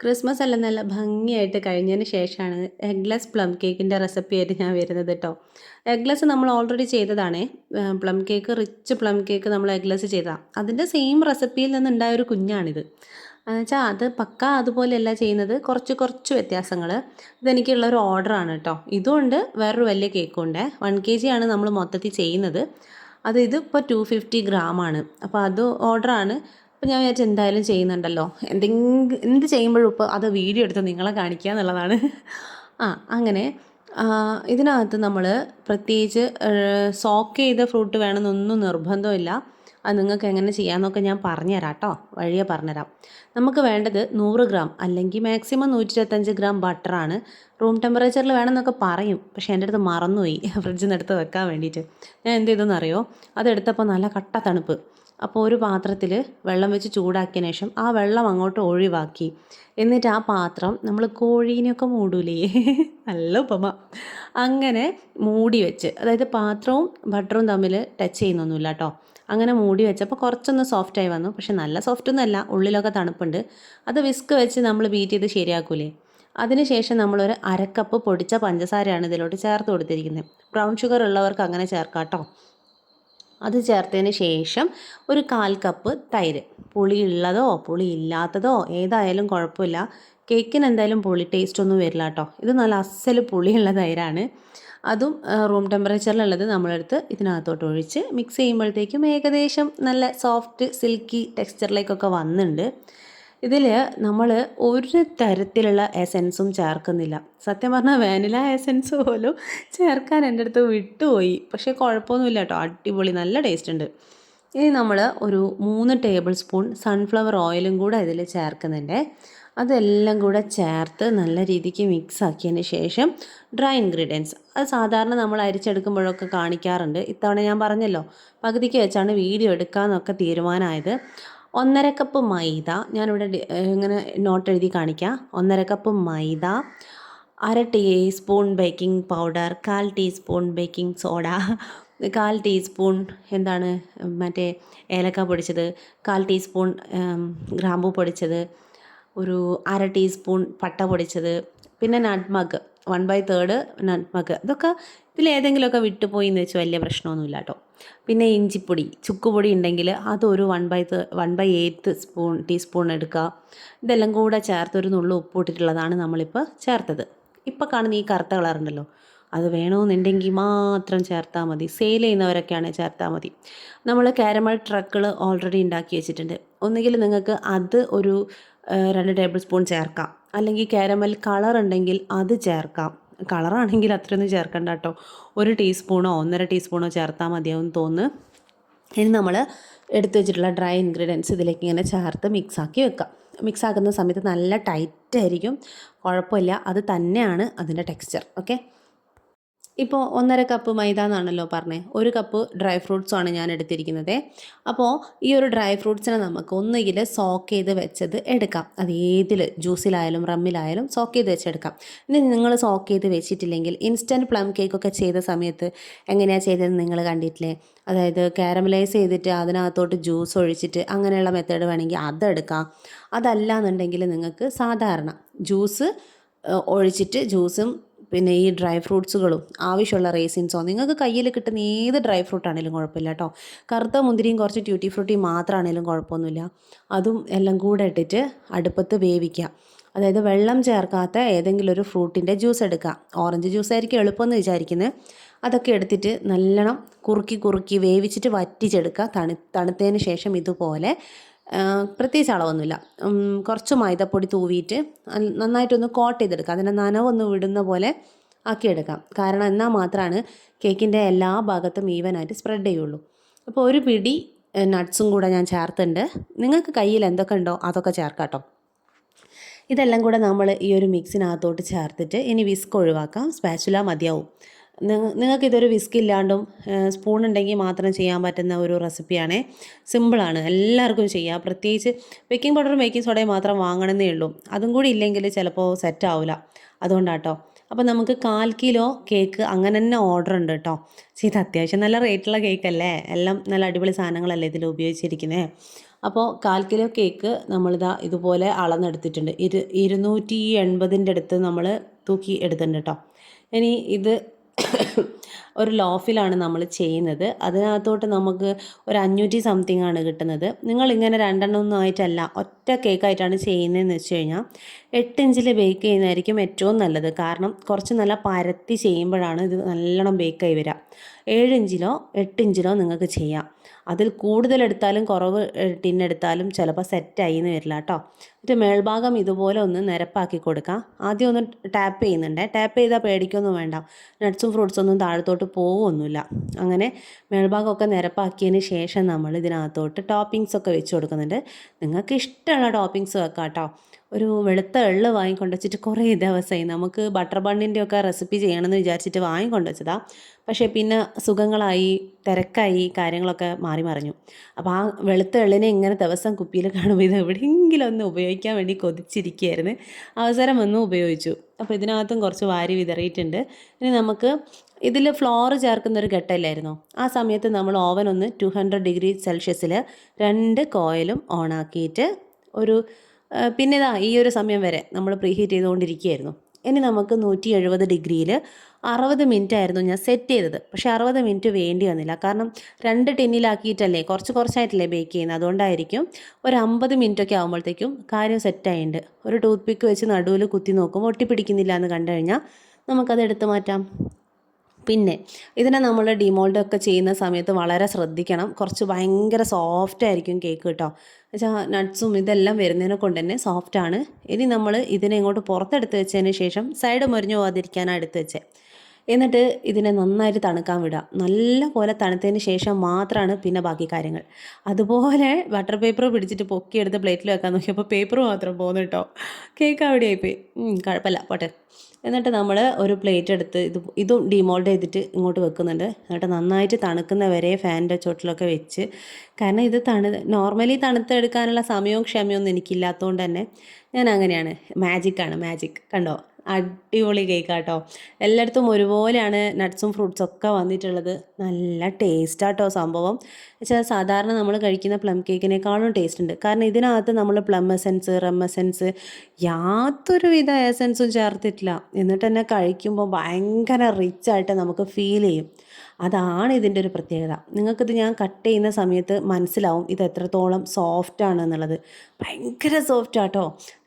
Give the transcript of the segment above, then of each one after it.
Christmas എല്ലാം നല്ല ഭംഗിയായിട്ട് കഴിഞ്ഞതിന് ശേഷമാണ് എഗ്ലെസ് പ്ലം കേക്കിന്റെ റെസിപ്പി ആയിട്ട് ഞാൻ വരുന്നത് കേട്ടോ. എഗ്ലെസ് നമ്മൾ already ചെയ്തതാണേ. Plum cake rich plum cake നമ്മൾ എഗ്ലെസ് ചെയ്തതാണ് അതിന്റെ സെയിം റെസിപ്പിയിൽ നിന്നുണ്ടായ ഒരു കുഞ്ഞാണിത്. എന്നുവെച്ചാൽ അത് പക്ക അതുപോലെയല്ല ചെയ്യുന്നത്. കുറച്ച് കുറച്ച് വ്യത്യാസങ്ങൾ. ഇതെനിക്കുള്ള ഒരു ഓർഡറാണ് കേട്ടോ. ഇതുകൊണ്ട് വേറൊരു വലിയ കേക്കും ഉണ്ട് വൺ കെ ജി ആണ് നമ്മൾ മൊത്തത്തിൽ ചെയ്യുന്നത്. അത് ഇതിപ്പോൾ ടു ഫിഫ്റ്റി ഗ്രാമാണ് അപ്പോൾ അത് ഓർഡറാണ് അപ്പോൾ ഞാൻ വിചാരിച്ചു എന്തായാലും ചെയ്യുന്നുണ്ടല്ലോ. എന്തെങ്കിലും എന്ത് ചെയ്യുമ്പോഴും ഇപ്പോൾ അത് വീഡിയോ എടുത്ത് നിങ്ങളെ കാണിക്കുക എന്നുള്ളതാണ്. ആ അങ്ങനെ ഇതിനകത്ത് നമ്മൾ പ്രത്യേകിച്ച് സോക്ക് ചെയ്ത ഫ്രൂട്ട് വേണമെന്നൊന്നും നിർബന്ധമില്ല. അത് നിങ്ങൾക്ക് എങ്ങനെ ചെയ്യാമെന്നൊക്കെ ഞാൻ പറഞ്ഞുതരാം കേട്ടോ. വഴിയെ പറഞ്ഞുതരാം. നമുക്ക് വേണ്ടത് നൂറ് ഗ്രാം അല്ലെങ്കിൽ മാക്സിമം നൂറ്റി ഇരുപത്തഞ്ച് ഗ്രാം ബട്ടറാണ് റൂം ടെമ്പറേച്ചറിൽ വേണമെന്നൊക്കെ പറയും. പക്ഷേ എന്റെ അടുത്ത് മറന്നുപോയി. ഫ്രിഡ്ജിൽ നിന്ന് എടുത്ത് വെക്കാൻ വേണ്ടിയിട്ട്. ഞാൻ എന്ത് ചെയ്തെന്നറിയോ അതെടുത്തപ്പോൾ നല്ല കട്ട തണുപ്പ്. അപ്പോൾ ഒരു പാത്രത്തിൽ വെള്ളം വെച്ച് ചൂടാക്കിയ ശേഷം ആ വെള്ളം അങ്ങോട്ട് ഒഴിവാക്കി. എന്നിട്ട് ആ പാത്രം നമ്മൾ കോഴീനെയൊക്കെ മൂടൂലേ? നല്ല ഉപമ. അങ്ങനെ മൂടി വെച്ച് അതായത് പാത്രവും ബട്ടറും തമ്മിൽ ടച്ച് ചെയ്യുന്നൊന്നുമില്ല കേട്ടോ. അങ്ങനെ മൂടി വെച്ചപ്പോൾ കുറച്ചൊന്ന് സോഫ്റ്റായി വന്നു. പക്ഷെ നല്ല സോഫ്റ്റ് ഒന്നുമല്ല ഉള്ളിലൊക്കെ തണുപ്പുണ്ട്. അത് വിസ്ക് വെച്ച് നമ്മൾ ബീറ്റ് ചെയ്ത് ശരിയാക്കൂലേ? അതിനുശേഷം നമ്മളൊരു അരക്കപ്പ് പൊടിച്ച പഞ്ചസാരയാണ് ഇതിലോട്ട് ചേർത്ത് കൊടുത്തിരിക്കുന്നത്. ബ്രൗൺ ഷുഗർ ഉള്ളവർക്ക് അങ്ങനെ ചേർക്കാം കേട്ടോ. അത് ചേർത്തതിന് ശേഷം ഒരു കാൽ കപ്പ് തൈര്. പുളി ഉള്ളതോ പുളി ഇല്ലാത്തതോ ഏതായാലും കുഴപ്പമില്ല. കേക്കിന് എന്തായാലും പുളി ടേസ്റ്റ് ഒന്നും വരില്ല കേട്ടോ. ഇത് നല്ല അസൽ പുളിയുള്ള തൈരാണ്. അതും റൂം ടെമ്പറേച്ചറിലുള്ളത് നമ്മളെടുത്ത് ഇതിനകത്തോട്ട് ഒഴിച്ച് മിക്സ് ചെയ്യുമ്പോഴത്തേക്കും ഏകദേശം നല്ല സോഫ്റ്റ് സിൽക്കി ടെക്സ്ചറിലേക്കൊക്കെ വന്നിട്ടുണ്ട്. ഇതിൽ നമ്മൾ ഒരു തരത്തിലുള്ള എസെൻസും ചേർക്കുന്നില്ല. സത്യം പറഞ്ഞാൽ വാനില എസെൻസ് പോലും ചേർക്കാൻ എന്റെ അടുത്ത് വിട്ടുപോയി. പക്ഷേ കുഴപ്പമൊന്നുമില്ല കേട്ടോ. അടിപൊളി നല്ല ടേസ്റ്റ് ഉണ്ട്. ഇനി നമ്മൾ ഒരു മൂന്ന് ടേബിൾ സ്പൂൺ സൺഫ്ലവർ ഓയിലും കൂടെ ഇതിൽ ചേർക്കുന്നുണ്ട്. അതെല്ലാം കൂടെ ചേർത്ത് നല്ല രീതിക്ക് മിക്സ് ആക്കിയതിന് ശേഷം ഡ്രൈ ഇൻഗ്രീഡിയൻസ് അത് സാധാരണ നമ്മൾ അരിച്ചെടുക്കുമ്പോഴൊക്കെ കാണിക്കാറുണ്ട്. ഇത്തവണ ഞാൻ പറഞ്ഞല്ലോ പകുതിക്ക് വെച്ചാണ് വീഡിയോ എടുക്കാമെന്നൊക്കെ തീരുമാനമായത്. ഒന്നര കപ്പ് മൈദ. ഞാനിവിടെ ഇങ്ങനെ നോട്ട് എഴുതി കാണിക്കാം. ഒന്നര കപ്പ് മൈദ അര ടീസ്പൂൺ ബേക്കിംഗ് പൗഡർ കാൽ ടീസ്പൂൺ ബേക്കിംഗ് സോഡ കാൽ ടീസ്പൂൺ എന്താണ് മറ്റേ ഏലക്ക പൊടിച്ചത് കാൽ ടീസ്പൂൺ ഗ്രാമ്പൂ പൊടിച്ചത് ഒരു അര ടീസ്പൂൺ പട്ട പൊടിച്ചത് പിന്നെ നട്ട്മഗ് വൺ ബൈ തേർഡ് നന്മക്ക്. ഇതൊക്കെ ഇതിലേതെങ്കിലുമൊക്കെ വിട്ടുപോയി എന്ന് വെച്ച് വലിയ പ്രശ്നമൊന്നുമില്ല കേട്ടോ പിന്നെ ഇഞ്ചിപ്പൊടി ചുക്കുപൊടി ഉണ്ടെങ്കിൽ അതൊരു one by one by eighth spoon teaspoon എടുക്കുക. ഇതെല്ലാം കൂടെ ചേർത്ത് ഒരു നുള്ളു ഉപ്പ് ഇട്ടിട്ടുള്ളതാണ് നമ്മളിപ്പോൾ ചേർത്തത്. ഇപ്പോൾ കാണുന്ന ഈ കറുത്ത കളറുണ്ടല്ലോ അത് വേണമെന്നുണ്ടെങ്കിൽ മാത്രം ചേർത്താൽ മതി. സെയിൽ ചെയ്യുന്നവരൊക്കെയാണ് ചേർത്താൽ മതി. നമ്മൾ കാരമൽ ട്രക്കുകൾ ഓൾറെഡി ഉണ്ടാക്കി വെച്ചിട്ടുണ്ട്. ഒന്നുകിൽ നിങ്ങൾക്ക് അത് ഒരു രണ്ട് ടേബിൾ സ്പൂൺ ചേർക്കാം. അല്ലെങ്കിൽ കാരമൽ കളർ ഉണ്ടെങ്കിൽ അത് ചേർക്കാം. കളറാണെങ്കിൽ അത്രയൊന്നും ചേർക്കണ്ട കേട്ടോ. ഒരു ടീസ്പൂണോ ഒന്നര ടീസ്പൂണോ ചേർത്താൽ മതിയാവും തോന്നുന്നു. ഇനി നമ്മൾ എടുത്തു വെച്ചിട്ടുള്ള ഡ്രൈ ഇൻഗ്രീഡിയൻസ് ഇതിലേക്ക് ഇങ്ങനെ ചേർത്ത് മിക്സാക്കി വെക്കാം. മിക്സ് ആക്കുന്ന സമയത്ത് നല്ല ടൈറ്റ് ആയിരിക്കും. കുഴപ്പമില്ല. അത് തന്നെയാണ് അതിന്റെ ടെക്സ്ചർ ഓക്കെ ഇപ്പോൾ ഒന്നര കപ്പ് മൈദ എന്നാണല്ലോ പറഞ്ഞത് ഒരു കപ്പ് ഡ്രൈ ഫ്രൂട്ട്സുമാണ് ഞാൻ എടുത്തിരിക്കുന്നത്. അപ്പോൾ ഈ ഒരു ഡ്രൈ ഫ്രൂട്ട്സിനെ നമുക്ക് ഒന്നുകിൽ സോക്ക് ചെയ്ത് വെച്ചത് എടുക്കാം. അത് ഏതിൽ ജ്യൂസിലായാലും റമ്മിലായാലും സോക്ക് ചെയ്ത് വെച്ചെടുക്കാം ഇനി നിങ്ങൾ സോക്ക് ചെയ്ത് വെച്ചിട്ടില്ലെങ്കിൽ ഇൻസ്റ്റന്റ് പ്ലം കേക്കൊക്കെ ചെയ്ത സമയത്ത് എങ്ങനെയാണ് ചെയ്തതെന്ന് നിങ്ങൾ കണ്ടിട്ടില്ലേ? അതായത് കാരമലൈസ് ചെയ്തിട്ട് അതിനകത്തോട്ട് ജ്യൂസ് ഒഴിച്ചിട്ട് അങ്ങനെയുള്ള മെത്തേഡ് വേണമെങ്കിൽ അതെടുക്കാം. അതല്ല എന്നുണ്ടെങ്കിൽ നിങ്ങൾക്ക് സാധാരണ ജ്യൂസ് ഒഴിച്ചിട്ട് ജ്യൂസും പിന്നെ ഈ ഡ്രൈ ഫ്രൂട്ട്സുകളും ആവശ്യമുള്ള റേസിൻസോ നിങ്ങൾക്ക് കയ്യിൽ കിട്ടുന്ന ഏത് ഡ്രൈ ഫ്രൂട്ട് ആണെങ്കിലും കുഴപ്പമില്ല കേട്ടോ. കറുത്ത മുന്തിരിയും കുറച്ച് ട്യൂട്ടി ഫ്രൂട്ടിയും മാത്രമാണെങ്കിലും കുഴപ്പമൊന്നുമില്ല. അതും എല്ലാം കൂടെ ഇട്ടിട്ട് അടുപ്പത്ത് വേവിക്കുക. അതായത് വെള്ളം ചേർക്കാത്ത ഏതെങ്കിലും ഒരു ഫ്രൂട്ടിന്റെ ജ്യൂസ് എടുക്കുക. ഓറഞ്ച് ജ്യൂസ് ആയിരിക്കും എളുപ്പമെന്ന് വിചാരിക്കുന്നത് അതൊക്കെ എടുത്തിട്ട് നല്ലോണം കുറുക്കി കുറുക്കി വേവിച്ചിട്ട് വറ്റിച്ചെടുക്കുക. തണു തണുത്തതിന് ശേഷം ഇതുപോലെ പ്രത്യേകിച്ച് അളവൊന്നുമില്ല. കുറച്ച് മൈദപ്പൊടി തൂവിയിട്ട് നന്നായിട്ടൊന്ന് കോട്ട് ചെയ്തെടുക്കുക അതിന്റെ നനവൊന്ന് വിടുന്ന പോലെ ആക്കിയെടുക്കാം. കാരണം എന്നാൽ മാത്രമാണ് കേക്കിന്റെ എല്ലാ ഭാഗത്തും ഈവനായിട്ട് സ്പ്രെഡ് ചെയ്യുള്ളൂ. അപ്പോൾ ഒരു പിടി നട്ട്സും കൂടെ ഞാൻ ചേർത്തുണ്ട് നിങ്ങൾക്ക് കയ്യിൽ എന്തൊക്കെ ഉണ്ടോ അതൊക്കെ ചേർക്കാം കേട്ടോ ഇതെല്ലാം കൂടെ നമ്മൾ ഈ ഒരു മിക്സിനകത്തോട്ട് ചേർത്തിട്ട് ഇനി വിസ്ക് ഒഴിവാക്കാം. സ്പാച്ചുല മതിയാവും. നിങ്ങൾക്ക് ഇതൊരു വിസ്ക് ഇല്ലാണ്ടും സ്പൂൺ ഉണ്ടെങ്കിൽ മാത്രം ചെയ്യാൻ പറ്റുന്ന ഒരു റെസിപ്പിയാണേ സിമ്പിളാണ് എല്ലാവർക്കും ചെയ്യാം. പ്രത്യേകിച്ച് ബേക്കിംഗ് പൗഡറും ബേക്കിംഗ് സോഡയും മാത്രം വാങ്ങണമെന്നേ ഉള്ളൂ. അതും കൂടി ഇല്ലെങ്കിൽ ചിലപ്പോൾ സെറ്റ് ആവില്ല അതുകൊണ്ടാട്ടോ. അപ്പോൾ നമുക്ക് കാൽ കിലോ കേക്ക് അങ്ങനെ തന്നെ ഓർഡർ ഉണ്ട് കേട്ടോ ഇത് അത്യാവശ്യം നല്ല റേറ്റുള്ള കേക്കല്ലേ എല്ലാം നല്ല അടിപൊളി സാധനങ്ങളല്ലേ ഇതിൽ ഉപയോഗിച്ചിരിക്കുന്നത് അപ്പോൾ കാൽ കിലോ കേക്ക് നമ്മളിതാ ഇതുപോലെ അളന്നെടുത്തിട്ടുണ്ട്. ഇരു ഇരുന്നൂറ്റി എൺപതിന്റെ അടുത്ത് നമ്മൾ തൂക്കി എടുത്തിട്ടുണ്ട് കേട്ടോ ഇനി ഇത് 咳咳 ഒരു ലോഫിലാണ് നമ്മൾ ചെയ്യുന്നത്. അതിനകത്തോട്ട് നമുക്ക് ഒരു അഞ്ഞൂറ്റി സംതിങ് ആണ് കിട്ടുന്നത്. നിങ്ങൾ ഇങ്ങനെ രണ്ടെണ്ണം ഒന്നും ആയിട്ടല്ല ഒറ്റ കേക്കായിട്ടാണ് ചെയ്യുന്നതെന്ന് വെച്ച് കഴിഞ്ഞാൽ എട്ട് ഇഞ്ചിൽ ബേക്ക് ചെയ്യുന്നതായിരിക്കും ഏറ്റവും നല്ലത്. കാരണം കുറച്ച് നല്ല പരത്തി ചെയ്യുമ്പോഴാണ് ഇത് നല്ലോണം ബേക്കായി വരിക ഏഴ് ഇഞ്ചിലോ എട്ട് ഇഞ്ചിലോ നിങ്ങൾക്ക് ചെയ്യാം. അതിൽ കൂടുതൽ എടുത്താലും കുറവ് ടിന്നെടുത്താലും ചിലപ്പോൾ സെറ്റായി എന്ന് വരില്ല കേട്ടോ എന്നിട്ട് മേൾഭാഗം ഇതുപോലെ ഒന്ന് നിരപ്പാക്കി കൊടുക്കാം. ആദ്യം ഒന്ന് ടാപ്പ് ചെയ്യുന്നുണ്ട്. ടാപ്പ് ചെയ്താൽ പേടിക്കൊന്നും വേണ്ട. നട്ട്സും ഫ്രൂട്ട്സും ഒന്നും താഴത്തോട്ട് പോവുമൊന്നുമില്ല അങ്ങനെ മേൾഭാഗമൊക്കെ നിരപ്പാക്കിയതിന് ശേഷം നമ്മൾ ഇതിനകത്തോട്ട് ടോപ്പിങ്സ് ഒക്കെ വെച്ച് കൊടുക്കുന്നുണ്ട്. നിങ്ങൾക്ക് ഇഷ്ടമുള്ള ടോപ്പിങ്സ് വെക്കാം കേട്ടോ ഒരു വെളുത്ത എള്ള് വാങ്ങിക്കൊണ്ട് വെച്ചിട്ട് കുറേ ദിവസമായി നമുക്ക് ബട്ടർ ബണ്ണിന്റെ ഒക്കെ റെസിപ്പി ചെയ്യണമെന്ന് വിചാരിച്ചിട്ട് വാങ്ങിക്കൊണ്ട് വെച്ചതാ പക്ഷേ പിന്നെ സുഖങ്ങളായി തിരക്കായി കാര്യങ്ങളൊക്കെ മാറി മറിഞ്ഞു. അപ്പോൾ ആ വെളുത്ത എള്ളിനെ ഇങ്ങനെ ദിവസം കുപ്പിയിൽ കാണുമ്പോൾ ഇത് എവിടെയെങ്കിലും ഒന്ന് ഉപയോഗിക്കാൻ വേണ്ടി കൊതിച്ചിരിക്കുകയായിരുന്നു. അവസരം വന്നു ഉപയോഗിച്ചു. അപ്പോൾ ഇതിനകത്തും കുറച്ച് വാരി വിതറിയിട്ടുണ്ട്. ഇനി നമുക്ക് ഇതിൽ ഫ്ലോർ ചേർക്കുന്ന ഒരു ഘട്ടമില്ലായിരുന്നോ? ആ സമയത്ത് നമ്മൾ ഓവൻ ഒന്ന് ടു ഹൺഡ്രഡ് ഡിഗ്രി സെൽഷ്യസിൽ രണ്ട് കോയിലും ഓണാക്കിയിട്ട് ഒരു പിന്നെ ഇതാ ഈ ഒരു സമയം വരെ നമ്മൾ പ്രീഹീറ്റ് ചെയ്തുകൊണ്ടിരിക്കുകയായിരുന്നു. ഇനി നമുക്ക് നൂറ്റി എഴുപത് ഡിഗ്രിയിൽ അറുപത് മിനിറ്റ് ആയിരുന്നു ഞാൻ സെറ്റ് ചെയ്തത്. പക്ഷേ അറുപത് മിനിറ്റ് വേണ്ടി വന്നില്ല. കാരണം രണ്ട് ടിന്നിലാക്കിയിട്ടല്ലേ കുറച്ച് കുറച്ചായിട്ടല്ലേ ബേക്ക് ചെയ്യുന്നത്. അതുകൊണ്ടായിരിക്കും ഒരു അമ്പത് മിനിറ്റ് ഒക്കെ ആകുമ്പോഴത്തേക്കും കാര്യം സെറ്റായിട്ടുണ്ട് ഒരു ടൂത്ത് പിക്ക് വെച്ച് നടുവിൽ കുത്തി നോക്കുമ്പോൾ ഒട്ടിപ്പിടിക്കുന്നില്ല എന്ന് കണ്ടു കഴിഞ്ഞാൽ നമുക്കത് എടുത്തു മാറ്റാം. പിന്നെ ഇതിനെ നമ്മൾ ഡിമോൾഡ് ഒക്കെ ചെയ്യുന്ന സമയത്ത് വളരെ ശ്രദ്ധിക്കണം. കുറച്ച് ഭയങ്കര സോഫ്റ്റ് ആയിരിക്കും കേക്ക് കേട്ടോ. വെച്ചാൽ നട്ട്സും ഇതെല്ലാം വരുന്നതിനെ കൊണ്ട് തന്നെ സോഫ്റ്റാണ് ഇനി നമ്മൾ ഇതിനെ ഇങ്ങോട്ട് പുറത്തെടുത്ത് വെച്ചതിന് ശേഷം സൈഡ് മുറിഞ്ഞു പോകാതിരിക്കാനാണ് എടുത്ത് വെച്ചത് എന്നിട്ട് ഇതിനെ നന്നായിട്ട് തണുക്കാൻ വിടുക. നല്ല പോലെ തണുത്തതിന് ശേഷം മാത്രമാണ് പിന്നെ ബാക്കി കാര്യങ്ങൾ. അതുപോലെ വാട്ടർ പേപ്പർ പിടിച്ചിട്ട് പൊക്കിയെടുത്ത് പ്ലേറ്റിൽ വെക്കാൻ നോക്കിയപ്പോൾ പേപ്പർ മാത്രം പോകുന്നു കേട്ടോ കേക്ക് അവിടെ ആയിപ്പോയി. കുഴപ്പമില്ല. പോട്ടെ. എന്നിട്ട് നമ്മൾ ഒരു പ്ലേറ്റ് എടുത്ത് ഇത് ഇതും ഡിമോൾഡ് ചെയ്തിട്ട് ഇങ്ങോട്ട് വെക്കുന്നുണ്ട്. എന്നിട്ട് നന്നായിട്ട് തണുക്കുന്ന വരെ ഫാനിന്റെ ചോട്ടിലൊക്കെ വെച്ച്. കാരണം ഇത് തണു നോർമലി തണുത്തെടുക്കാനുള്ള സമയവും ക്ഷമയൊന്നും എനിക്കില്ലാത്തതുകൊണ്ട് തന്നെ ഞാൻ അങ്ങനെയാണ്. മാജിക്കാണ് മാജിക് കണ്ടോ? അടിപൊളി കേക്കാട്ടോ. എല്ലായിടത്തും ഒരുപോലെയാണ് നട്ട്സും ഫ്രൂട്ട്സും ഒക്കെ വന്നിട്ടുള്ളത്. നല്ല ടേസ്റ്റാട്ടോ സംഭവം. വെച്ചാൽ സാധാരണ നമ്മൾ കഴിക്കുന്ന പ്ലം കേക്കിനേക്കാളും ടേസ്റ്റ് ഉണ്ട്. കാരണം ഇതിനകത്ത് നമ്മൾ പ്ലം എസൻസ് റം എസൻസ് യാതൊരുവിധ എസൻസും ചേർത്തിട്ടില്ല. എന്നിട്ട് തന്നെ കഴിക്കുമ്പോൾ ഭയങ്കര റിച്ചായിട്ട് നമുക്ക് ഫീൽ ചെയ്യും. അതാണ് ഇതിന്റെ ഒരു പ്രത്യേകത. നിങ്ങൾക്കിത് ഞാൻ കട്ട് ചെയ്യുന്ന സമയത്ത് മനസ്സിലാവും ഇത് എത്രത്തോളം സോഫ്റ്റ് ആണ് എന്നുള്ളത്. ഭയങ്കര സോഫ്റ്റ് ആട്ടോ.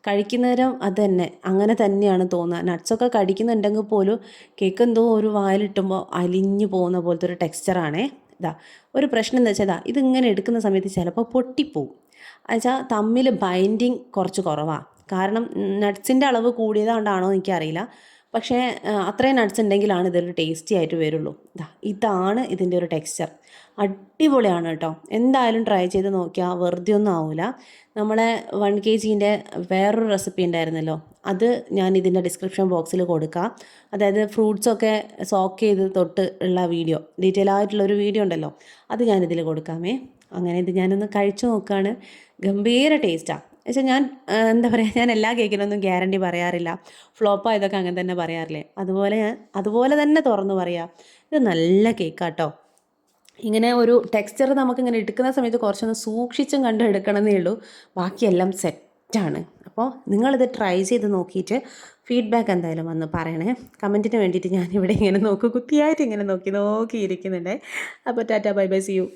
കഴിക്കുന്നേരം അത് തന്നെ അങ്ങനെ തന്നെയാണ് തോന്നുക. നട്ട്സൊക്കെ കടിക്കുന്നുണ്ടെങ്കിൽ പോലും കേക്ക് എന്തോ ഒരു വായിലിട്ടുമ്പോൾ അലിഞ്ഞു പോകുന്ന പോലത്തെ ഒരു ടെക്സ്ചറാണേ ഇതാ ഒരു പ്രശ്നം എന്താ വെച്ചാൽ ഇതാ ഇതിങ്ങനെ എടുക്കുന്ന സമയത്ത് ചിലപ്പോൾ പൊട്ടിപ്പോവും. എന്നുവെച്ചാൽ തമ്മിൽ ബൈൻഡിങ് കുറച്ച് കുറവാണ് കാരണം നട്ട്സിന്റെ അളവ് കൂടിയതുകൊണ്ടാണോ എനിക്കറിയില്ല. പക്ഷേ അത്രയും നട്ട്സ് ഉണ്ടെങ്കിലാണ് ഇതൊരു ടേസ്റ്റി ആയിട്ട് വരുള്ളൂ. ഇതാ ഇതാണ് ഇതിന്റെ ഒരു ടെക്സ്ചർ അടിപൊളിയാണ് കേട്ടോ. എന്തായാലും ട്രൈ ചെയ്ത് നോക്കിയാൽ വെറുതെ ഒന്നും ആവില്ല നമ്മളെ വൺ കെ ജീന്റെ വേറൊരു റെസിപ്പി ഉണ്ടായിരുന്നല്ലോ. അത് ഞാൻ ഇതിന്റെ ഡിസ്ക്രിപ്ഷൻ ബോക്സിൽ കൊടുക്കാം. അതായത് ഫ്രൂട്ട്സൊക്കെ സോക്ക് ചെയ്ത് തൊട്ട് ഉള്ള വീഡിയോ ഡീറ്റെയിൽ ആയിട്ടുള്ളൊരു വീഡിയോ ഉണ്ടല്ലോ. അത് ഞാനിതിൽ കൊടുക്കാമേ. അങ്ങനെ ഇത് ഞാനൊന്ന് കഴിച്ചു നോക്കുകയാണ് ഗംഭീര ടേസ്റ്റാണ് വെച്ചാൽ ഞാൻ എന്താ പറയുക ഞാൻ എല്ലാ കേക്കിനൊന്നും ഗ്യാരണ്ടി പറയാറില്ല. ഫ്ലോപ്പായതൊക്കെ അങ്ങനെ തന്നെ പറയാറില്ലേ? അതുപോലെ ഞാൻ അതുപോലെ തന്നെ തുറന്നു പറയാം ഇത് നല്ല കേക്കാട്ടോ. ഇങ്ങനെ ഒരു ടെക്സ്ചർ നമുക്കിങ്ങനെ എടുക്കുന്ന സമയത്ത് കുറച്ചൊന്ന് സൂക്ഷിച്ചും കണ്ട് എടുക്കണമെന്നേ ഉള്ളൂ. ബാക്കിയെല്ലാം സെറ്റാണ് അപ്പോൾ നിങ്ങളിത് ട്രൈ ചെയ്ത് നോക്കിയിട്ട് ഫീഡ്ബാക്ക് എന്തായാലും വന്ന് പറയണേ. കമന്റിന് വേണ്ടിയിട്ട് ഞാനിവിടെ ഇങ്ങനെ നോക്കും കുത്തിയായിട്ട് ഇങ്ങനെ നോക്കി നോക്കിയിരിക്കുന്നുണ്ട്. അപ്പോൾ tata bye bye see you.